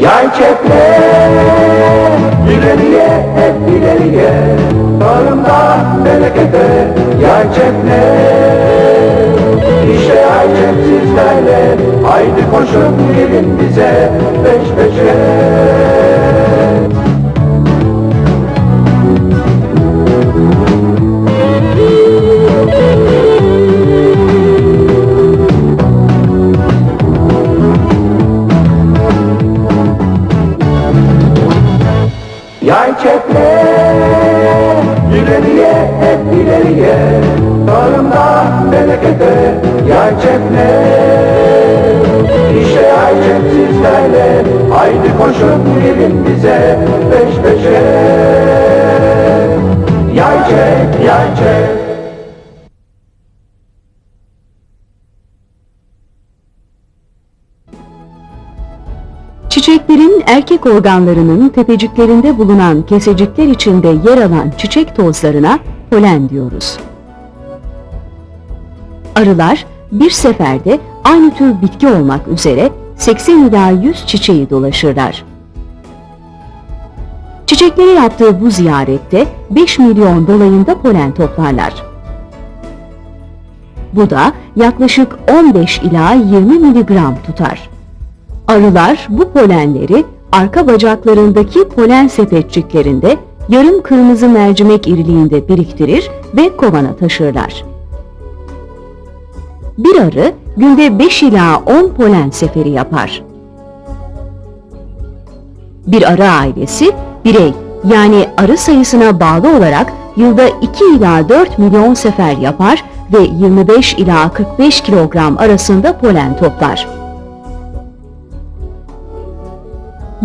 Yay cephe ileriye hep ileriye. Tarımda berekete yay cephe İşte yay cep sizlerle Haydi koşun gelin bize peş peşe Cephe ileriye hep ileriye. Tarımda berekete yay cephe İşte yay cep sizlerle. Haydi koşun gelin bize peş peşe. Yay cep yay cep Çiçeklerin erkek organlarının tepeciklerinde bulunan kesecikler içinde yer alan çiçek tozlarına polen diyoruz. Arılar bir seferde aynı tür bitki olmak üzere 80 ila 100 çiçeği dolaşırlar. Çiçeklere yaptığı bu ziyarette 5 milyon dolayında polen toplarlar. Bu da yaklaşık 15 ila 20 miligram tutar. Arılar bu polenleri arka bacaklarındaki polen sepetçiklerinde yarım kırmızı mercimek iriliğinde biriktirir ve kovana taşırlar. Bir arı günde 5 ila 10 polen seferi yapar. Bir arı ailesi birey yani arı sayısına bağlı olarak yılda 2 ila 4 milyon sefer yapar ve 25 ila 45 kilogram arasında polen toplar.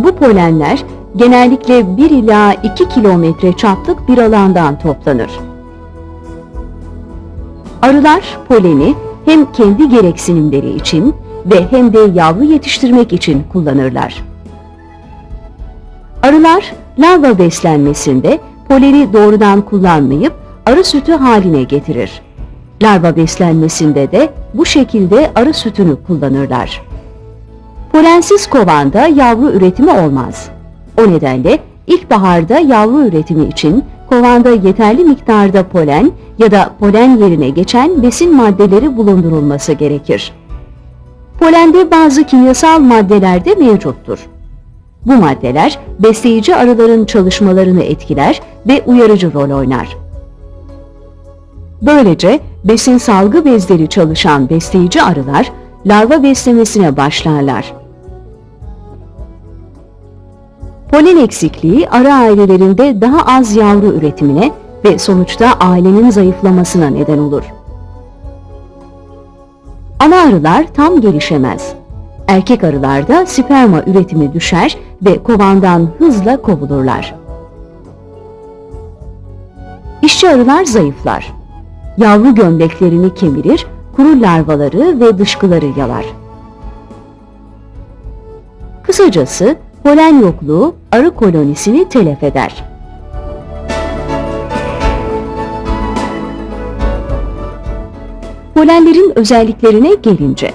Bu polenler genellikle 1 ila 2 kilometre çaplık bir alandan toplanır. Arılar poleni hem kendi gereksinimleri için ve hem de yavru yetiştirmek için kullanırlar. Arılar larva beslenmesinde poleni doğrudan kullanmayıp arı sütü haline getirir. Larva beslenmesinde de bu şekilde arı sütünü kullanırlar. Polensiz kovanda yavru üretimi olmaz. O nedenle ilkbaharda yavru üretimi için kovanda yeterli miktarda polen ya da polen yerine geçen besin maddeleri bulundurulması gerekir. Polende bazı kimyasal maddeler de mevcuttur. Bu maddeler besleyici arıların çalışmalarını etkiler ve uyarıcı rol oynar. Böylece besin salgı bezleri çalışan besleyici arılar larva beslemesine başlarlar. Polen eksikliği arı ailelerinde daha az yavru üretimine ve sonuçta ailenin zayıflamasına neden olur. Ana arılar tam gelişemez. Erkek arılarda sperma üretimi düşer ve kovandan hızla kovulurlar. İşçi arılar zayıflar. Yavru gömleklerini kemirir, kuru larvaları ve dışkıları yalar. Kısacası polen yokluğu arı kolonisini telef eder. Polenlerin özelliklerine gelince,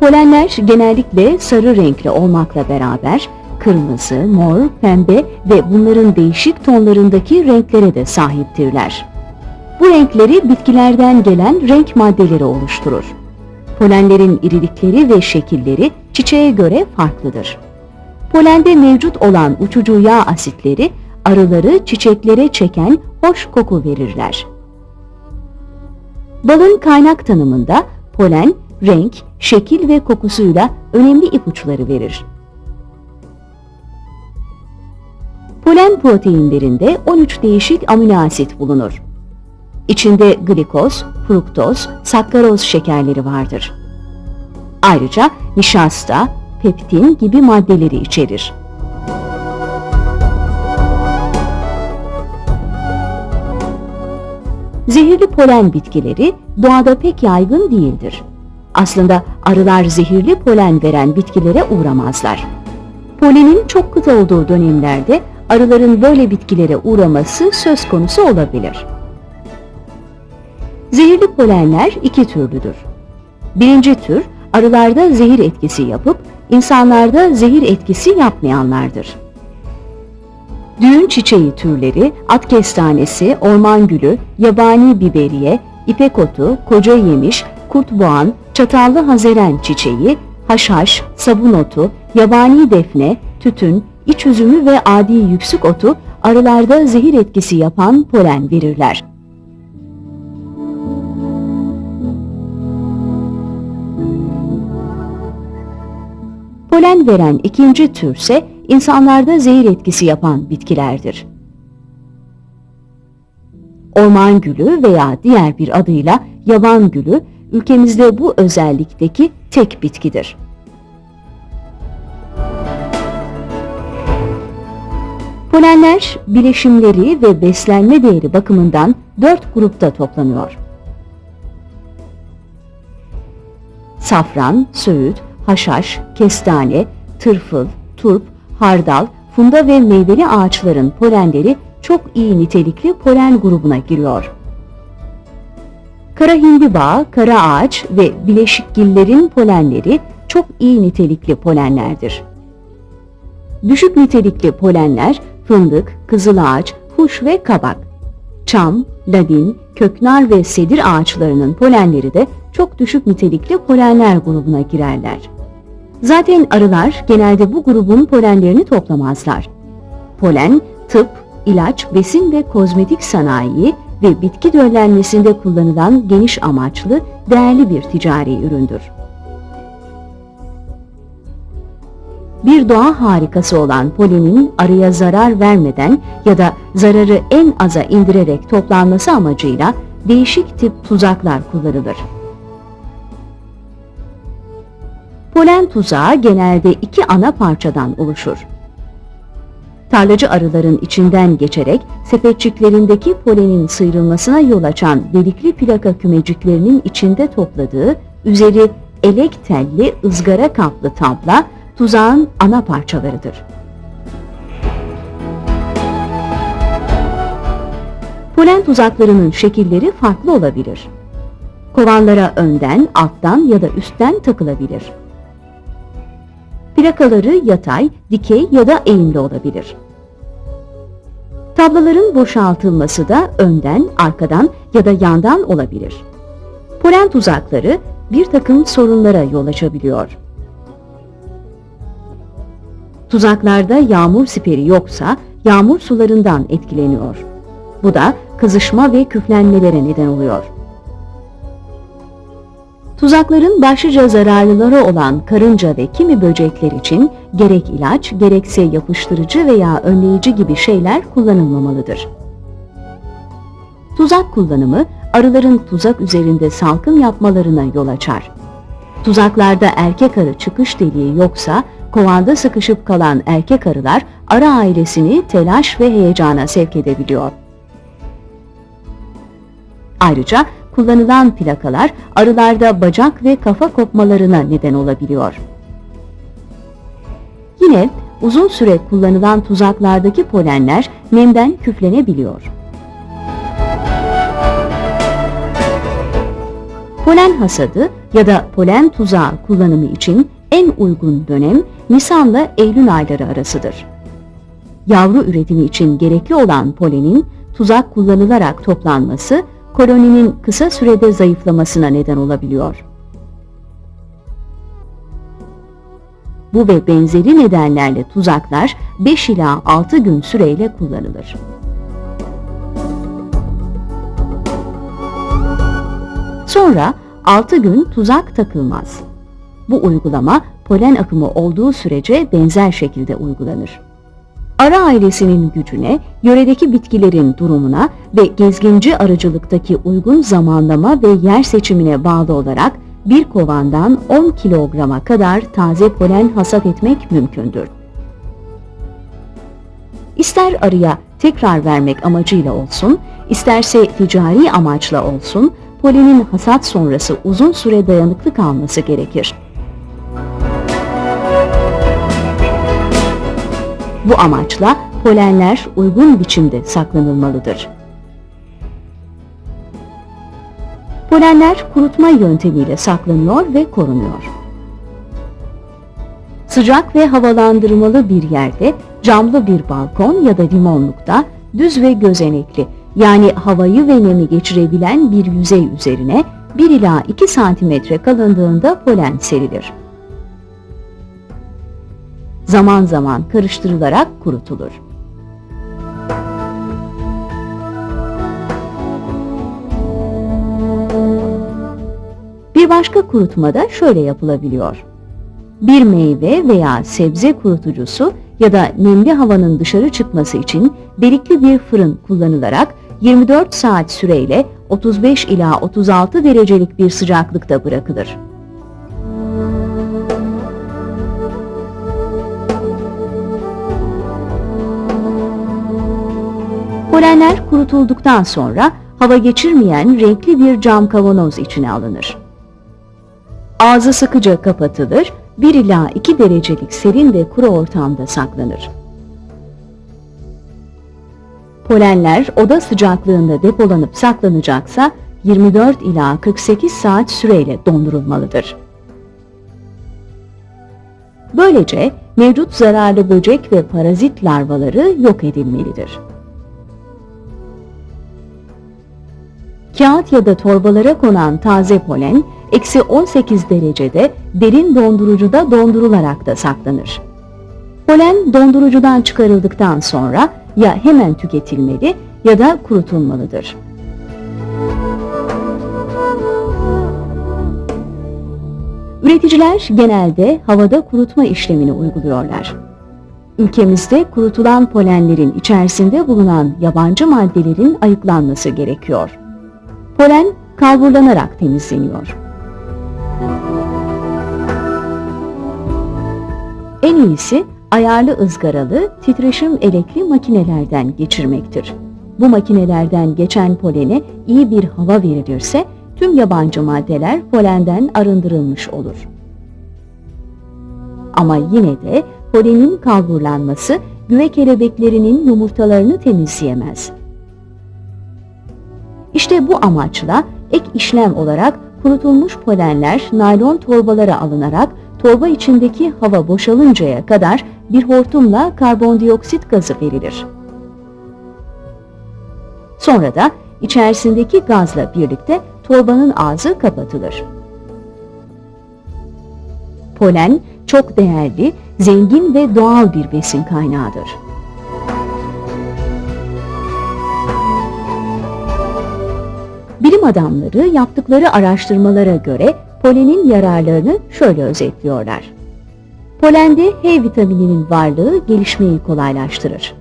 polenler genellikle sarı renkli olmakla beraber kırmızı, mor, pembe ve bunların değişik tonlarındaki renklere de sahiptirler. Bu renkleri bitkilerden gelen renk maddeleri oluşturur. Polenlerin irilikleri ve şekilleri çiçeğe göre farklıdır. Polende mevcut olan uçucu yağ asitleri arıları çiçeklere çeken hoş koku verirler. Balın kaynak tanımında polen, renk, şekil ve kokusuyla önemli ipuçları verir. Polen proteinlerinde 13 değişik amino asit bulunur. İçinde glikoz, fruktoz, sakkaroz şekerleri vardır. Ayrıca nişasta, peptin gibi maddeleri içerir. Zehirli polen bitkileri doğada pek yaygın değildir. Aslında arılar zehirli polen veren bitkilere uğramazlar. Polenin çok kıt olduğu dönemlerde arıların böyle bitkilere uğraması söz konusu olabilir. Zehirli polenler iki türlüdür. Birinci tür arılarda zehir etkisi yapıp insanlarda zehir etkisi yapmayanlardır. Düğün çiçeği türleri, at kestanesi, orman gülü, yabani biberiye, ipek otu, koca yemiş, kurtboğan, çatallı hazeren çiçeği, haşhaş, sabun otu, yabani defne, tütün, iç üzümü ve adi yüksük otu arılarda zehir etkisi yapan polen verirler. Polen veren ikinci türse insanlarda zehir etkisi yapan bitkilerdir. Orman gülü veya diğer bir adıyla yaban gülü ülkemizde bu özellikteki tek bitkidir. Polenler bileşimleri ve beslenme değeri bakımından dört grupta toplanıyor. Safran, söğüt, haşhaş, kestane, tırfıl, turp, hardal, funda ve meyveli ağaçların polenleri çok iyi nitelikli polen grubuna giriyor. Kara hindiba, kara ağaç ve bileşikgillerin polenleri çok iyi nitelikli polenlerdir. Düşük nitelikli polenler fındık, kızılağaç, huş ve kabak. Çam, ladin, köknar ve sedir ağaçlarının polenleri de çok düşük nitelikli polenler grubuna girerler. Zaten arılar genelde bu grubun polenlerini toplamazlar. Polen, tıp, ilaç, besin ve kozmetik sanayi ve bitki döllenmesinde kullanılan geniş amaçlı, değerli bir ticari üründür. Bir doğa harikası olan polenin arıya zarar vermeden ya da zararı en aza indirerek toplanması amacıyla değişik tip tuzaklar kullanılır. Polen tuzağı genelde iki ana parçadan oluşur. Tarlacı arıların içinden geçerek sepetçiklerindeki polenin sıyrılmasına yol açan delikli plaka kümeciklerinin içinde topladığı, üzeri elek telli ızgara kaplı tabla tuzağın ana parçalarıdır. Polen tuzaklarının şekilleri farklı olabilir. Kovanlara önden, alttan ya da üstten takılabilir. Plakaları yatay, dikey ya da eğimli olabilir. Tablaların boşaltılması da önden, arkadan ya da yandan olabilir. Polen tuzakları bir takım sorunlara yol açabiliyor. Tuzaklarda yağmur siperi yoksa yağmur sularından etkileniyor. Bu da kızışma ve küflenmelere neden oluyor. Tuzakların başlıca zararlıları olan karınca ve kimi böcekler için gerek ilaç gerekse yapıştırıcı veya önleyici gibi şeyler kullanılmamalıdır. Tuzak kullanımı arıların tuzak üzerinde salkım yapmalarına yol açar. Tuzaklarda erkek arı çıkış deliği yoksa kovanda sıkışıp kalan erkek arılar arı ailesini telaş ve heyecana sevk edebiliyor. Ayrıca kullanılan plakalar arılarda bacak ve kafa kopmalarına neden olabiliyor. Yine uzun süre kullanılan tuzaklardaki polenler nemden küflenebiliyor. Polen hasadı ya da polen tuzağı kullanımı için en uygun dönem Nisan'la Eylül ayları arasıdır. Yavru üretimi için gerekli olan polenin tuzak kullanılarak toplanması koloninin kısa sürede zayıflamasına neden olabiliyor. Bu ve benzeri nedenlerle tuzaklar 5 ila 6 gün süreyle kullanılır. Sonra 6 gün tuzak takılmaz. Bu uygulama polen akımı olduğu sürece benzer şekilde uygulanır. Ara ailesinin gücüne, yöredeki bitkilerin durumuna ve gezginci arıcılıktaki uygun zamanlama ve yer seçimine bağlı olarak bir kovandan 10 kilograma kadar taze polen hasat etmek mümkündür. İster arıya tekrar vermek amacıyla olsun, isterse ticari amaçla olsun, polenin hasat sonrası uzun süre dayanıklı kalması gerekir. Bu amaçla polenler uygun biçimde saklanılmalıdır. Polenler kurutma yöntemiyle saklanıyor ve korunuyor. Sıcak ve havalandırmalı bir yerde, camlı bir balkon ya da limonlukta düz ve gözenekli yani havayı ve nemi geçirebilen bir yüzey üzerine 1 ila 2 santimetre kalınlığında polen serilir. Zaman zaman karıştırılarak kurutulur. Bir başka kurutma da şöyle yapılabiliyor. Bir meyve veya sebze kurutucusu ya da nemli havanın dışarı çıkması için delikli bir fırın kullanılarak 24 saat süreyle 35 ila 36 derecelik bir sıcaklıkta bırakılır. Polenler kurutulduktan sonra hava geçirmeyen renkli bir cam kavanoz içine alınır. Ağzı sıkıca kapatılır, 1 ila 2 derecelik serin ve kuru ortamda saklanır. Polenler oda sıcaklığında depolanıp saklanacaksa 24 ila 48 saat süreyle dondurulmalıdır. Böylece mevcut zararlı böcek ve parazit larvaları yok edilmelidir. Kağıt ya da torbalara konan taze polen, eksi 18 derecede derin dondurucuda dondurularak da saklanır. Polen dondurucudan çıkarıldıktan sonra ya hemen tüketilmeli ya da kurutulmalıdır. Üreticiler genelde havada kurutma işlemini uyguluyorlar. Ülkemizde kurutulan polenlerin içerisinde bulunan yabancı maddelerin ayıklanması gerekiyor. Polen kalburlanarak temizleniyor. En iyisi ayarlı ızgaralı, titreşim elekli makinelerden geçirmektir. Bu makinelerden geçen polene iyi bir hava verilirse tüm yabancı maddeler polenden arındırılmış olur. Ama yine de polenin kalburlanması güve kelebeklerinin yumurtalarını temizleyemez. İşte bu amaçla ek işlem olarak kurutulmuş polenler naylon torbalara alınarak torba içindeki hava boşalıncaya kadar bir hortumla karbondioksit gazı verilir. Sonra da içerisindeki gazla birlikte torbanın ağzı kapatılır. Polen çok değerli, zengin ve doğal bir besin kaynağıdır. Bilim adamları yaptıkları araştırmalara göre polenin yararlarını şöyle özetliyorlar. Polende H vitamininin varlığı gelişmeyi kolaylaştırır.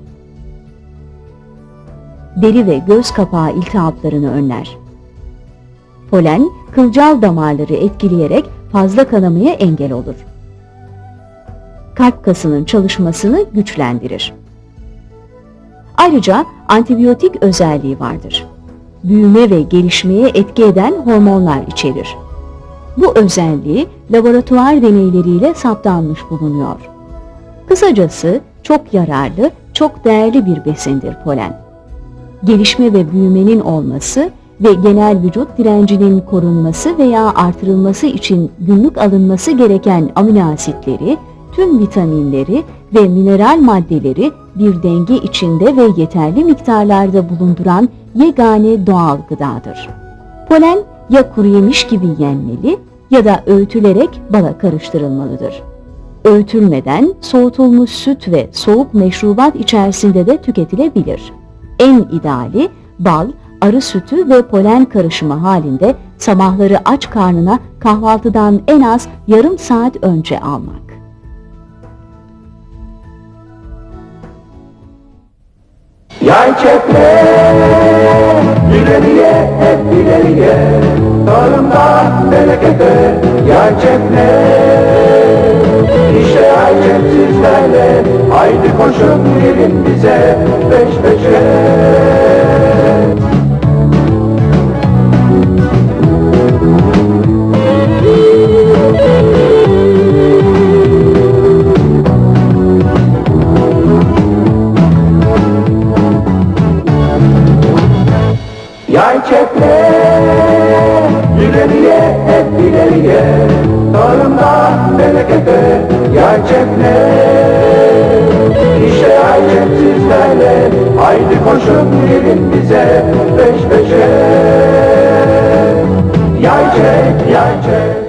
Deri ve göz kapağı iltihaplarını önler. Polen, kılcal damarları etkileyerek fazla kanamaya engel olur. Kalp kasının çalışmasını güçlendirir. Ayrıca antibiyotik özelliği vardır. Büyüme ve gelişmeye etki eden hormonlar içerir. Bu özelliği laboratuvar deneyleriyle saptanmış bulunuyor. Kısacası çok yararlı, çok değerli bir besindir polen. Gelişme ve büyümenin olması ve genel vücut direncinin korunması veya artırılması için günlük alınması gereken amino asitleri, tüm vitaminleri ve mineral maddeleri bir denge içinde ve yeterli miktarlarda bulunduran yegane doğal gıdadır. Polen ya kuru yemiş gibi yenmeli ya da öğütülerek bala karıştırılmalıdır. Öğütülmeden soğutulmuş süt ve soğuk meşrubat içerisinde de tüketilebilir. En ideali bal, arı sütü ve polen karışımı halinde sabahları aç karnına kahvaltıdan en az yarım saat önce almak. Yay çekme, ileriye hep ileriye, tarımda berekete, yay çekme. İşte yay çek sizlerle, haydi koşun gelin bize, peş peşe. Yay çekme, ileriye hep ileriye, tarımda berekete, yay ne? İşte yay cep sizlerle, haydi koşun gelin bize, peş peşe. Yay cep, yay cep.